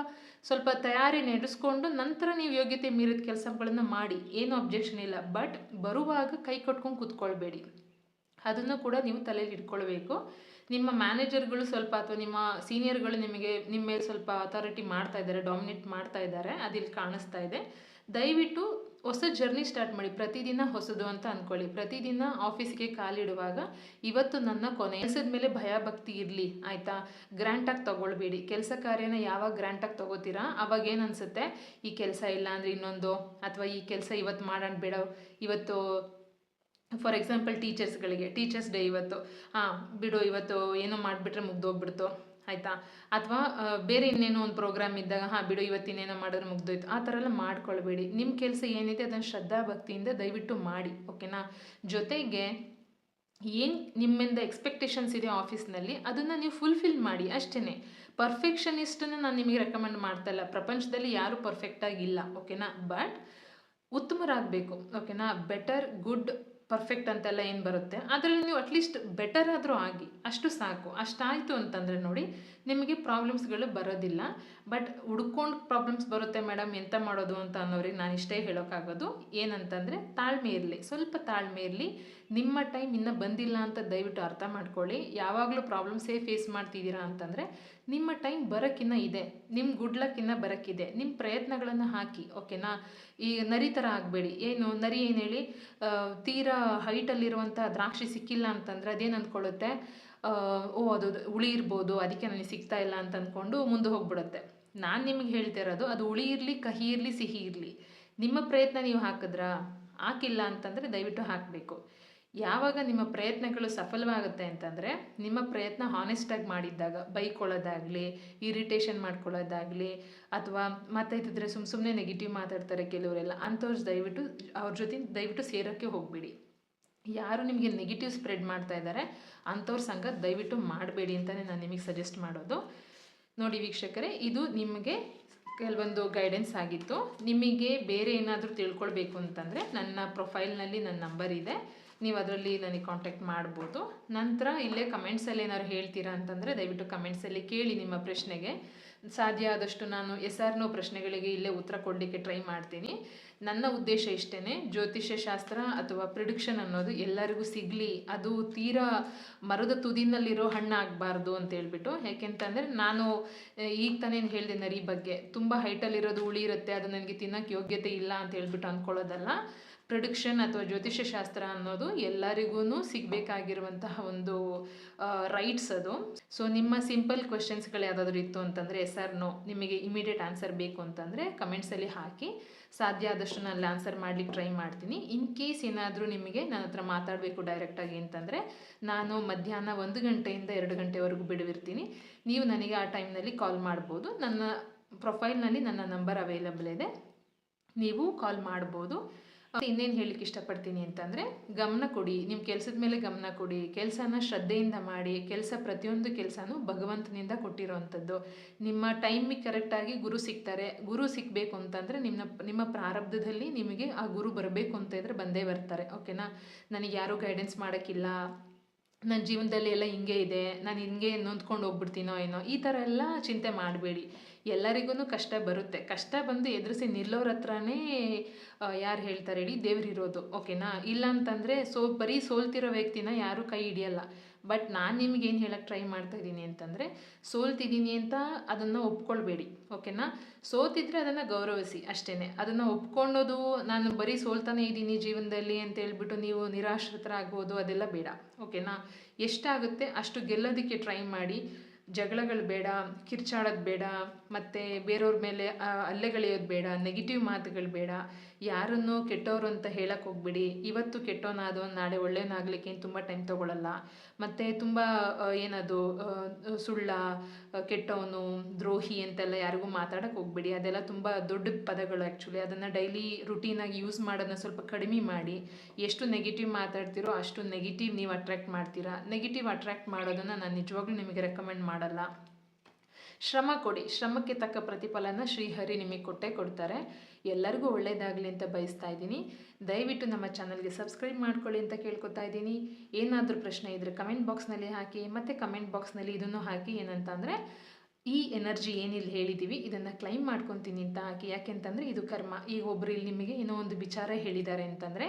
ಸ್ವಲ್ಪ ತಯಾರಿ ನಡೆಸ್ಕೊಂಡು ನಂತರ ನೀವು ಯೋಗ್ಯತೆ ಮೀರಿದ ಕೆಲಸಗಳನ್ನು ಮಾಡಿ. ಏನು ಅಬ್ಜೆಕ್ಷನ್ ಇಲ್ಲ ಬಟ್ ಬರುವಾಗ ಕೈ ಕಟ್ಕೊಂಡು ಕೂತ್ಕೊಳ್ಬೇಡಿ. ಅದನ್ನು ಕೂಡ ನೀವು ತಲೆಯಲ್ಲಿ ಇಟ್ಕೊಳ್ಬೇಕು. ನಿಮ್ಮ ಮ್ಯಾನೇಜರ್ಗಳು ಸ್ವಲ್ಪ ಅಥವಾ ನಿಮ್ಮ ಸೀನಿಯರ್ಗಳು ನಿಮಗೆ ನಿಮ್ಮ ಮೇಲೆ ಸ್ವಲ್ಪ ಅಥಾರಿಟಿ ಮಾಡ್ತಾ ಇದ್ದಾರೆ ಡಾಮಿನೇಟ್ ಮಾಡ್ತಾ ಇದ್ದಾರೆ, ಅದಿಲ್ಲಿ ಕಾಣಿಸ್ತಾ ಇದೆ. ದಯವಿಟ್ಟು ಹೊಸ ಜರ್ನಿ ಸ್ಟಾರ್ಟ್ ಮಾಡಿ, ಪ್ರತಿದಿನ ಹೊಸದು ಅಂತ ಅಂದ್ಕೊಳ್ಳಿ ಪ್ರತಿದಿನ ಆಫೀಸ್ಗೆ ಕಾಲಿಡುವಾಗ ಇವತ್ತು ನನ್ನ ಕೊನೆ. ಕೆಲಸದ ಮೇಲೆ ಭಯಭಕ್ತಿ ಇರಲಿ, ಆಯಿತಾ? ಗ್ರ್ಯಾಂಟಾಗಿ ತೊಗೊಳ್ಬೇಡಿ. ಕೆಲಸ ಕಾರ್ಯನ ಯಾವಾಗ ಗ್ರ್ಯಾಂಟಾಗಿ ತೊಗೋತೀರಾ? ಅವಾಗ ಏನು ಈ ಕೆಲಸ ಇಲ್ಲ ಅಂದರೆ ಇನ್ನೊಂದು, ಅಥವಾ ಈ ಕೆಲಸ ಇವತ್ತು ಮಾಡೋಣ ಬೇಡ. ಇವತ್ತು ಫಾರ್ ಎಕ್ಸಾಂಪಲ್ ಟೀಚರ್ಸ್ಗಳಿಗೆ ಟೀಚರ್ಸ್ ಡೇ ಇವತ್ತು, ಹಾಂ, ಬಿಡು ಇವತ್ತು ಏನೋ ಮಾಡಿಬಿಟ್ರೆ ಮುಗ್ದೋಗ್ಬಿಡ್ತು, ಆಯಿತಾ? ಅಥವಾ ಬೇರೆ ಇನ್ನೇನೋ ಒಂದು ಪ್ರೋಗ್ರಾಮ್ ಇದ್ದಾಗ, ಹಾಂ, ಬಿಡು ಇವತ್ತಿನೇನೋ ಮಾಡಿದ್ರೆ ಮುಗ್ದೋಯ್ತು, ಆ ಥರ ಎಲ್ಲ ಮಾಡ್ಕೊಳ್ಬೇಡಿ. ನಿಮ್ಮ ಕೆಲಸ ಏನಿದೆ ಅದನ್ನು ಶ್ರದ್ಧಾ ಭಕ್ತಿಯಿಂದ ದಯವಿಟ್ಟು ಮಾಡಿ, ಓಕೆನಾ? ಜೊತೆಗೆ ಏನು ನಿಮ್ಮಿಂದ ಎಕ್ಸ್ಪೆಕ್ಟೇಷನ್ಸ್ ಇದೆ ಆಫೀಸ್ನಲ್ಲಿ ಅದನ್ನು ನೀವು ಫುಲ್ಫಿಲ್ ಮಾಡಿ ಅಷ್ಟೇ ಪರ್ಫೆಕ್ಷನಿಸ್ಟನ್ನು ನಾನು ನಿಮಗೆ ರೆಕಮೆಂಡ್ ಮಾಡ್ತಾಯಿಲ್ಲ ಪ್ರಪಂಚದಲ್ಲಿ ಯಾರೂ ಪರ್ಫೆಕ್ಟಾಗಿಲ್ಲ ಓಕೆನಾ? ಬಟ್ ಉತ್ತಮರಾಗಬೇಕು, ಓಕೆನಾ? ಬೆಟರ್ ಗುಡ್ ಪರ್ಫೆಕ್ಟ್ ಅಂತೆಲ್ಲ ಏನು ಬರುತ್ತೆ? ಅದರಲ್ಲಿ ನೀವು ಅಟ್ಲೀಸ್ಟ್ ಬೆಟರ್ ಆದರೂ ಆಗಿ, ಅಷ್ಟು ಸಾಕು. ಅಷ್ಟಾಯಿತು ಅಂತಂದರೆ ನೋಡಿ, ನಿಮಗೆ ಪ್ರಾಬ್ಲಮ್ಸ್ಗಳು ಬರೋದಿಲ್ಲ. ಬಟ್ ಹುಡ್ಕೊಂಡು ಪ್ರಾಬ್ಲಮ್ಸ್ ಬರುತ್ತೆ ಮೇಡಮ್ ಎಂತ ಮಾಡೋದು ಅಂತ ಅನ್ನೋರಿಗೆ ನಾನು ಇಷ್ಟೇ ಹೇಳೋಕ್ಕಾಗೋದು ಏನಂತಂದರೆ ತಾಳ್ಮೆ ಇರಲಿ. ಸ್ವಲ್ಪ ತಾಳ್ಮೆ ಇರಲಿ. ನಿಮ್ಮ ಟೈಮ್ ಇನ್ನೂ ಬಂದಿಲ್ಲ ಅಂತ ದಯವಿಟ್ಟು ಅರ್ಥ ಮಾಡ್ಕೊಳ್ಳಿ. ಯಾವಾಗಲೂ ಪ್ರಾಬ್ಲಮ್ಸೇ ಫೇಸ್ ಮಾಡ್ತಿದ್ದೀರಾ ಅಂತಂದರೆ ನಿಮ್ಮ ಟೈಮ್ ಬರೋಕ್ಕಿನ್ನ ಇದೆ. ನಿಮ್ಮ ಗುಡ್ ಲಕ್ ಇನ್ನ ಬರೋಕ್ಕಿದೆ. ನಿಮ್ಮ ಪ್ರಯತ್ನಗಳನ್ನು ಹಾಕಿ ಓಕೆನಾ ಈ ನರಿ ಥರ ಆಗಬೇಡಿ. ಏನು ನರಿ ಏನು ಹೇಳಿ? ತೀರಾ ಹೈಟಲ್ಲಿರುವಂಥ ದ್ರಾಕ್ಷಿ ಸಿಕ್ಕಿಲ್ಲ ಅಂತಂದರೆ ಅದೇನು ಅಂದ್ಕೊಳ್ಳುತ್ತೆ ಓ, ಅದು ಹುಳಿ ಇರ್ಬೋದು, ಅದಕ್ಕೆ ನನಗೆ ಸಿಗ್ತಾ ಇಲ್ಲ ಅಂತ ಅಂದ್ಕೊಂಡು ಮುಂದೆ ಹೋಗ್ಬಿಡುತ್ತೆ. ನಾನು ನಿಮಗೆ ಹೇಳ್ತಾ ಇರೋದು, ಅದು ಹುಳಿ ಇರಲಿ, ಕಹಿ ಇರಲಿ, ಸಿಹಿ ಇರಲಿ. ನಿಮ್ಮ ಪ್ರಯತ್ನ ನೀವು ಹಾಕಿದ್ರಾ? ಹಾಕಿಲ್ಲ ಅಂತಂದರೆ ದಯವಿಟ್ಟು ಹಾಕಬೇಕು. ಯಾವಾಗ ನಿಮ್ಮ ಪ್ರಯತ್ನಗಳು ಸಫಲವಾಗುತ್ತೆ ಅಂತಂದರೆ, ನಿಮ್ಮ ಪ್ರಯತ್ನ ಹಾನೆಸ್ಟಾಗಿ ಮಾಡಿದ್ದಾಗ, ಬೈಕೊಳ್ಳೋದಾಗಲಿ ಇರಿಟೇಷನ್ ಮಾಡ್ಕೊಳ್ಳೋದಾಗಲಿ, ಅಥವಾ ಮತ್ತೈತಿದ್ರೆ ಸುಮ್ಮ ಸುಮ್ಮನೆ ನೆಗೆಟಿವ್ ಮಾತಾಡ್ತಾರೆ ಕೆಲವರೆಲ್ಲ, ಅಂಥವ್ರು ದಯವಿಟ್ಟು ಅವ್ರ ಜೊತೆ ದಯವಿಟ್ಟು ಸೇರೋಕ್ಕೆ ಹೋಗಬೇಡಿ. ಯಾರು ನಿಮಗೆ ನೆಗೆಟಿವ್ ಸ್ಪ್ರೆಡ್ ಮಾಡ್ತಾ ಇದ್ದಾರೆ ಅಂಥವ್ರ ಸಂಘ ದಯವಿಟ್ಟು ಮಾಡಬೇಡಿ ಅಂತಲೇ ನಾನು ನಿಮಗೆ ಸಜೆಸ್ಟ್ ಮಾಡೋದು. ನೋಡಿ ವೀಕ್ಷಕರೇ, ಇದು ನಿಮಗೆ ಕೆಲವೊಂದು ಗೈಡೆನ್ಸ್ ಆಗಿತ್ತು. ನಿಮಗೆ ಬೇರೆ ಏನಾದರೂ ತಿಳ್ಕೊಳ್ಬೇಕು ಅಂತಂದರೆ, ನನ್ನ ಪ್ರೊಫೈಲ್ನಲ್ಲಿ ನನ್ನ ನಂಬರ್ ಇದೆ. ನೀವು ಅದರಲ್ಲಿ ನನಗೆ ಕಾಂಟ್ಯಾಕ್ಟ್ ಮಾಡ್ಬೋದು. ನಂತರ ಇಲ್ಲೇ ಕಮೆಂಟ್ಸಲ್ಲಿ ಏನಾದ್ರು ಹೇಳ್ತೀರಾ ಅಂತಂದರೆ ದಯವಿಟ್ಟು ಕಮೆಂಟ್ಸಲ್ಲಿ ಕೇಳಿ ನಿಮ್ಮ ಪ್ರಶ್ನೆಗೆ. ಸಾಧ್ಯ ಆದಷ್ಟು ನಾನು ಎಸ್ ಆರ್ ನೋ ಪ್ರಶ್ನೆಗಳಿಗೆ ಇಲ್ಲೇ ಉತ್ತರ ಕೊಡಲಿಕ್ಕೆ ಟ್ರೈ ಮಾಡ್ತೀನಿ. ನನ್ನ ಉದ್ದೇಶ ಇಷ್ಟೇ ಜ್ಯೋತಿಷ್ಯ ಶಾಸ್ತ್ರ ಅಥವಾ ಪ್ರಿಡಿಕ್ಷನ್ ಅನ್ನೋದು ಎಲ್ಲರಿಗೂ ಸಿಗಲಿ, ಅದು ತೀರಾ ಮರದ ತುದಿನಲ್ಲಿರೋ ಹಣ್ಣು ಆಗಬಾರ್ದು ಅಂತ ಹೇಳ್ಬಿಟ್ಟು. ಯಾಕೆಂತಂದರೆ ನಾನು ಈಗ ತಾನೇ ಹೇಳಿದೆ ನರಿ ಬಗ್ಗೆ. ತುಂಬ ಹೈಟಲ್ಲಿರೋದು ಉಳಿ ಇರುತ್ತೆ, ಅದು ನನಗೆ ತಿನ್ನೋಕ್ಕೆ ಯೋಗ್ಯತೆ ಇಲ್ಲ ಅಂತ ಹೇಳ್ಬಿಟ್ಟು ಅಂದ್ಕೊಳ್ಳೋದಲ್ಲ ಪ್ರಿಡಿಕ್ಷನ್ ಅಥವಾ ಜ್ಯೋತಿಷ್ಯ ಶಾಸ್ತ್ರ ಅನ್ನೋದು ಎಲ್ಲರಿಗೂ ಸಿಗಬೇಕಾಗಿರುವಂತಹ ಒಂದು ರೈಟ್ಸ್ ಅದು. ಸೊ ನಿಮ್ಮ ಸಿಂಪಲ್ ಕ್ವೆಶನ್ಸ್ಗಳು ಯಾವುದಾದ್ರೂ ಇತ್ತು ಅಂತಂದರೆ ಎಸ್ ಆರ್ ನೋ, ನಿಮಗೆ ಇಮಿಡಿಯೇಟ್ ಆನ್ಸರ್ ಬೇಕು ಅಂತಂದರೆ ಕಮೆಂಟ್ಸಲ್ಲಿ ಹಾಕಿ, ಸಾಧ್ಯ ಆದಷ್ಟು ನಾನು ಆನ್ಸರ್ ಮಾಡಲಿಕ್ಕೆ ಟ್ರೈ ಮಾಡ್ತೀನಿ. ಇನ್ ಕೇಸ್ ಏನಾದರೂ ನಿಮಗೆ ನನ್ನ ಹತ್ರ ಮಾತಾಡಬೇಕು ಡೈರೆಕ್ಟಾಗಿ ಅಂತಂದರೆ, ನಾನು ಮಧ್ಯಾಹ್ನ ಒಂದು ಗಂಟೆಯಿಂದ ಎರಡು ಗಂಟೆವರೆಗೂ ಬಿಡುವಿರ್ತೀನಿ. ನೀವು ನನಗೆ ಆ ಟೈಮ್ನಲ್ಲಿ ಕಾಲ್ ಮಾಡ್ಬೋದು. ನನ್ನ ಪ್ರೊಫೈಲ್ನಲ್ಲಿ ನನ್ನ ನಂಬರ್ ಅವೈಲಬಲ್ ಇದೆ. ನೀವು ಕಾಲ್ ಮಾಡ್ಬೋದು. ಇನ್ನೇನು ಹೇಳಲಿಕ್ಕೆ ಇಷ್ಟಪಡ್ತೀನಿ ಅಂತಂದರೆ ಗಮನ ಕೊಡಿ ನಿಮ್ಮ ಕೆಲಸದ ಮೇಲೆ ಗಮನ ಕೊಡಿ, ಕೆಲಸನ ಶ್ರದ್ಧೆಯಿಂದ ಮಾಡಿ, ಕೆಲಸ ಪ್ರತಿಯೊಂದು ಕೆಲಸನೂ ಭಗವಂತನಿಂದ ಕೊಟ್ಟಿರೋವಂಥದ್ದು ನಿಮ್ಮ ಟೈಮಿಗೆ ಕರೆಕ್ಟಾಗಿ ಗುರು ಸಿಗ್ತಾರೆ, ಗುರು ಸಿಗಬೇಕು ಅಂತಂದರೆ ನಿಮ್ಮ ನಿಮ್ಮ ಪ್ರಾರಬ್ಧದಲ್ಲಿ ನಿಮಗೆ ಆ ಗುರು ಬರಬೇಕು ಅಂತ ಇದ್ದರೆ ಬಂದೇ ಬರ್ತಾರೆ ಓಕೆನಾ ನನಗೆ ಯಾರೂ ಗೈಡೆನ್ಸ್ ಮಾಡೋಕ್ಕಿಲ್ಲ ನನ್ನ ಜೀವನದಲ್ಲಿ ಎಲ್ಲ ಹಿಂಗೆ ಇದೆ, ನಾನು ಹಿಂಗೆ ನೊಂದ್ಕೊಂಡು ಹೋಗ್ಬಿಡ್ತೀನೋ ಏನೋ, ಈ ಥರ ಎಲ್ಲ ಚಿಂತೆ ಮಾಡಬೇಡಿ. ಎಲ್ಲರಿಗೂ ಕಷ್ಟ ಬರುತ್ತೆ. ಕಷ್ಟ ಬಂದು ಎದುರಿಸಿ ನಿಲ್ಲೋರ ಹತ್ರನೇ ಯಾರು ಹೇಳ್ತಾರೆ ಹೇಳಿ ದೇವ್ರಿರೋದು ಓಕೆನಾ? ಇಲ್ಲ ಅಂತಂದರೆ ಸೋ ಬರೀ ಸೋಲ್ತಿರೋ ವ್ಯಕ್ತಿನ ಯಾರೂ ಕೈ ಹಿಡಿಯಲ್ಲ. ಬಟ್ ನಾನು ನಿಮ್ಗೇನು ಹೇಳಕ್ಕೆ ಟ್ರೈ ಮಾಡ್ತಾ ಇದ್ದೀನಿ ಅಂತಂದರೆ, ಸೋಲ್ತಿದ್ದೀನಿ ಅಂತ ಅದನ್ನು ಒಪ್ಕೊಳ್ಬೇಡಿ. ಓಕೆನಾ? ಸೋತಿದ್ರೆ ಅದನ್ನು ಗೌರವಿಸಿ ಅಷ್ಟೇ ಅದನ್ನು ಒಪ್ಕೊಂಡೋದು, ನಾನು ಬರೀ ಸೋಲ್ತಾನೆ ಇದ್ದೀನಿ ಜೀವನದಲ್ಲಿ ಅಂತ ಹೇಳ್ಬಿಟ್ಟು ನೀವು ನಿರಾಶ್ರಿತರಾಗ್ಬೋದು ಅದೆಲ್ಲ ಬೇಡ. ಓಕೆನಾ? ಎಷ್ಟಾಗುತ್ತೆ ಅಷ್ಟು ಗೆಲ್ಲೋದಕ್ಕೆ ಟ್ರೈ ಮಾಡಿ. ಜಗಳಗಳು ಬೇಡ, ಕಿರ್ಚಾಡೋದು ಬೇಡ, ಮತ್ತು ಬೇರೆಯವ್ರ ಮೇಲೆ ಹಲ್ಲೆಗಳೆಯೋದು ಬೇಡ ನೆಗೆಟಿವ್ ಮಾತುಗಳು ಬೇಡ. ಯಾರನ್ನು ಕೆಟ್ಟವರು ಅಂತ ಹೇಳಕ್ಕೆ ಹೋಗ್ಬಿಡಿ. ಇವತ್ತು ಕೆಟ್ಟವನಾದವ್ ನಾಳೆ ಒಳ್ಳೆಯವನಾಗಲಿಕ್ಕೆ ತುಂಬ ಟೈಮ್ ತೊಗೊಳಲ್ಲ. ಮತ್ತು ತುಂಬ ಏನದು ಸುಳ್ಳ ಕೆಟ್ಟವನು, ದ್ರೋಹಿ ಅಂತೆಲ್ಲ ಯಾರಿಗೂ ಮಾತಾಡಕ್ಕೆ ಹೋಗ್ಬೇಡಿ. ಅದೆಲ್ಲ ತುಂಬ ದೊಡ್ಡ ಪದಗಳು ಆ್ಯಕ್ಚುಲಿ ಅದನ್ನು ಡೈಲಿ ರುಟೀನಾಗಿ ಯೂಸ್ ಮಾಡೋದನ್ನ ಸ್ವಲ್ಪ ಕಡಿಮೆ ಮಾಡಿ. ಎಷ್ಟು ನೆಗೆಟಿವ್ ಮಾತಾಡ್ತೀರೋ ಅಷ್ಟು ನೆಗೆಟಿವ್ ನೀವು ಅಟ್ರ್ಯಾಕ್ಟ್ ಮಾಡ್ತೀರಾ. ನೆಗೆಟಿವ್ ಅಟ್ರ್ಯಾಕ್ಟ್ ಮಾಡೋದನ್ನು ನಾನು ನಿಜವಾಗ್ಲೂ ನಿಮಗೆ ರೆಕಮೆಂಡ್ ಮಾಡಲ್ಲ. ಶ್ರಮ ಕೊಡಿ. ಶ್ರಮಕ್ಕೆ ತಕ್ಕ ಪ್ರತಿಫಲನ ಶ್ರೀಹರಿ ನಿಮಗೆ ಕೊಟ್ಟೇ ಕೊಡ್ತಾರೆ. ಎಲ್ಲರಿಗೂ ಒಳ್ಳೆಯದಾಗಲಿ ಅಂತ ಬಯಸ್ತಾ ಇದ್ದೀನಿ. ದಯವಿಟ್ಟು ನಮ್ಮ ಚಾನಲ್ಗೆ ಸಬ್ಸ್ಕ್ರೈಬ್ ಮಾಡ್ಕೊಳ್ಳಿ ಅಂತ ಕೇಳ್ಕೊತಾ ಇದ್ದೀನಿ. ಏನಾದರೂ ಪ್ರಶ್ನೆ ಇದ್ದರೆ ಕಮೆಂಟ್ ಬಾಕ್ಸ್ನಲ್ಲಿ ಹಾಕಿ, ಮತ್ತು ಕಮೆಂಟ್ ಬಾಕ್ಸ್ನಲ್ಲಿ ಇದನ್ನು ಹಾಕಿ ಏನಂತ ಅಂದರೆ ಈ ಎನರ್ಜಿ ಏನಿಲ್ಲಿ ಹೇಳಿದ್ದೀವಿ ಇದನ್ನು ಕ್ಲೈಮ್ ಮಾಡ್ಕೊತೀನಿ ಅಂತ ಹಾಕಿ ಯಾಕೆಂತಂದರೆ ಇದು ಕರ್ಮ. ಈಗ ಒಬ್ರು ಇಲ್ಲಿ ನಿಮಗೆ ಏನೋ ಒಂದು ವಿಚಾರ ಹೇಳಿದ್ದಾರೆ ಅಂತಂದರೆ,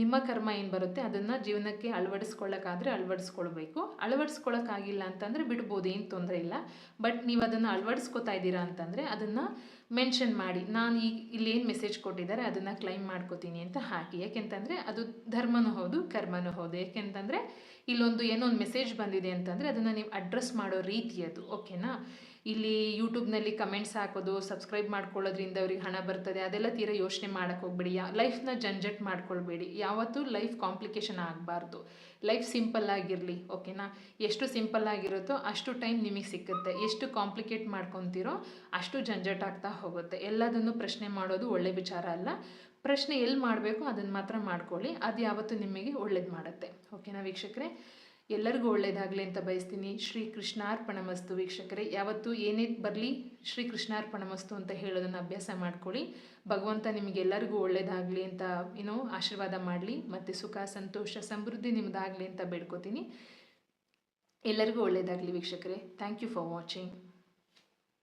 ನಿಮ್ಮ ಕರ್ಮ ಏನು ಬರುತ್ತೆ? ಅದನ್ನು ಜೀವನಕ್ಕೆ ಅಳವಡಿಸ್ಕೊಳ್ಳೋಕ್ಕಾದರೆ ಅಳವಡಿಸ್ಕೊಳ್ಬೇಕು. ಅಳವಡಿಸ್ಕೊಳ್ಳೋಕ್ಕಾಗಿಲ್ಲ ಅಂತಂದರೆ ಬಿಡ್ಬೋದು, ಏನು ತೊಂದರೆ ಇಲ್ಲ. ಬಟ್ ನೀವು ಅದನ್ನು ಅಳವಡಿಸ್ಕೊತಾ ಇದ್ದೀರಾ ಅಂತಂದರೆ, ಅದನ್ನು ಮೆನ್ಷನ್ ಮಾಡಿ. ನಾನು ಈಗ ಇಲ್ಲೇನು ಮೆಸೇಜ್ ಕೊಟ್ಟಿದ್ದಾರೆ, ಅದನ್ನು ಕ್ಲೈಮ್ ಮಾಡ್ಕೋತೀನಿ ಅಂತ ಹಾಕಿ. ಯಾಕೆಂತಂದರೆ ಅದು ಧರ್ಮನೂ ಹೌದು, ಕರ್ಮನೂ ಹೌದು. ಯಾಕೆಂತಂದರೆ ಇಲ್ಲೊಂದು ಏನೋ ಒಂದು ಮೆಸೇಜ್ ಬಂದಿದೆ ಅಂತಂದರೆ, ಅದನ್ನು ನೀವು ಅಡ್ರೆಸ್ ಮಾಡೋ ರೀತಿ ಅದು. ಓಕೆನಾ? ಇಲ್ಲಿ ಯೂಟ್ಯೂಬ್ನಲ್ಲಿ ಕಮೆಂಟ್ಸ್ ಹಾಕೋದು, ಸಬ್ಸ್ಕ್ರೈಬ್ ಮಾಡ್ಕೊಳ್ಳೋದ್ರಿಂದ ಅವ್ರಿಗೆ ಹಣ ಬರ್ತದೆ, ಅದೆಲ್ಲ ತೀರಾ ಯೋಚನೆ ಮಾಡೋಕ್ಕೆ ಹೋಗ್ಬೇಡಿ. ಯಾ, ಲೈಫ್ನ ಜಂಜಟ್ ಮಾಡ್ಕೊಳ್ಬೇಡಿ. ಯಾವತ್ತೂ ಲೈಫ್ ಕಾಂಪ್ಲಿಕೇಶನ್ ಆಗಬಾರ್ದು. ಲೈಫ್ ಸಿಂಪಲ್ ಆಗಿರಲಿ, ಓಕೆನಾ? ಎಷ್ಟು ಸಿಂಪಲ್ ಆಗಿರುತ್ತೋ ಅಷ್ಟು ಟೈಮ್ ನಿಮಗೆ ಸಿಕ್ಕುತ್ತೆ. ಎಷ್ಟು ಕಾಂಪ್ಲಿಕೇಟ್ ಮಾಡ್ಕೊತೀರೋ ಅಷ್ಟು ಜಂಜಟ್ ಆಗ್ತಾ ಹೋಗುತ್ತೆ. ಎಲ್ಲದನ್ನು ಪ್ರಶ್ನೆ ಮಾಡೋದು ಒಳ್ಳೆ ವಿಚಾರ ಅಲ್ಲ. ಪ್ರಶ್ನೆ ಎಲ್ಲಿ ಮಾಡಬೇಕು ಅದನ್ನು ಮಾತ್ರ ಮಾಡ್ಕೊಳ್ಳಿ. ಅದು ಯಾವತ್ತೂ ನಿಮಗೆ ಒಳ್ಳೇದು ಮಾಡುತ್ತೆ. ಓಕೆನಾ ವೀಕ್ಷಕರೇ? ಎಲ್ಲರಿಗೂ ಒಳ್ಳೆಯದಾಗಲಿ ಅಂತ ಬಯಸ್ತೀನಿ. ಶ್ರೀ ಕೃಷ್ಣಾರ್ಪಣಮಸ್ತು ವೀಕ್ಷಕರೇ, ಯಾವತ್ತೂ ಏನೇ ಬರಲಿ ಶ್ರೀ ಕೃಷ್ಣಾರ್ಪಣಮಸ್ತು ಅಂತ ಹೇಳೋದನ್ನು ಅಭ್ಯಾಸ ಮಾಡ್ಕೊಳ್ಳಿ. ಭಗವಂತ ನಿಮಗೆಲ್ಲರಿಗೂ ಒಳ್ಳೆಯದಾಗಲಿ ಅಂತ ಏನೋ ಆಶೀರ್ವಾದ ಮಾಡಲಿ. ಮತ್ತು ಸುಖ, ಸಂತೋಷ, ಸಮೃದ್ಧಿ ನಿಮ್ಮದಾಗಲಿ ಅಂತ ಬೇಡ್ಕೋತೀನಿ. ಎಲ್ಲರಿಗೂ ಒಳ್ಳೆಯದಾಗಲಿ ವೀಕ್ಷಕರೇ. Thank you for watching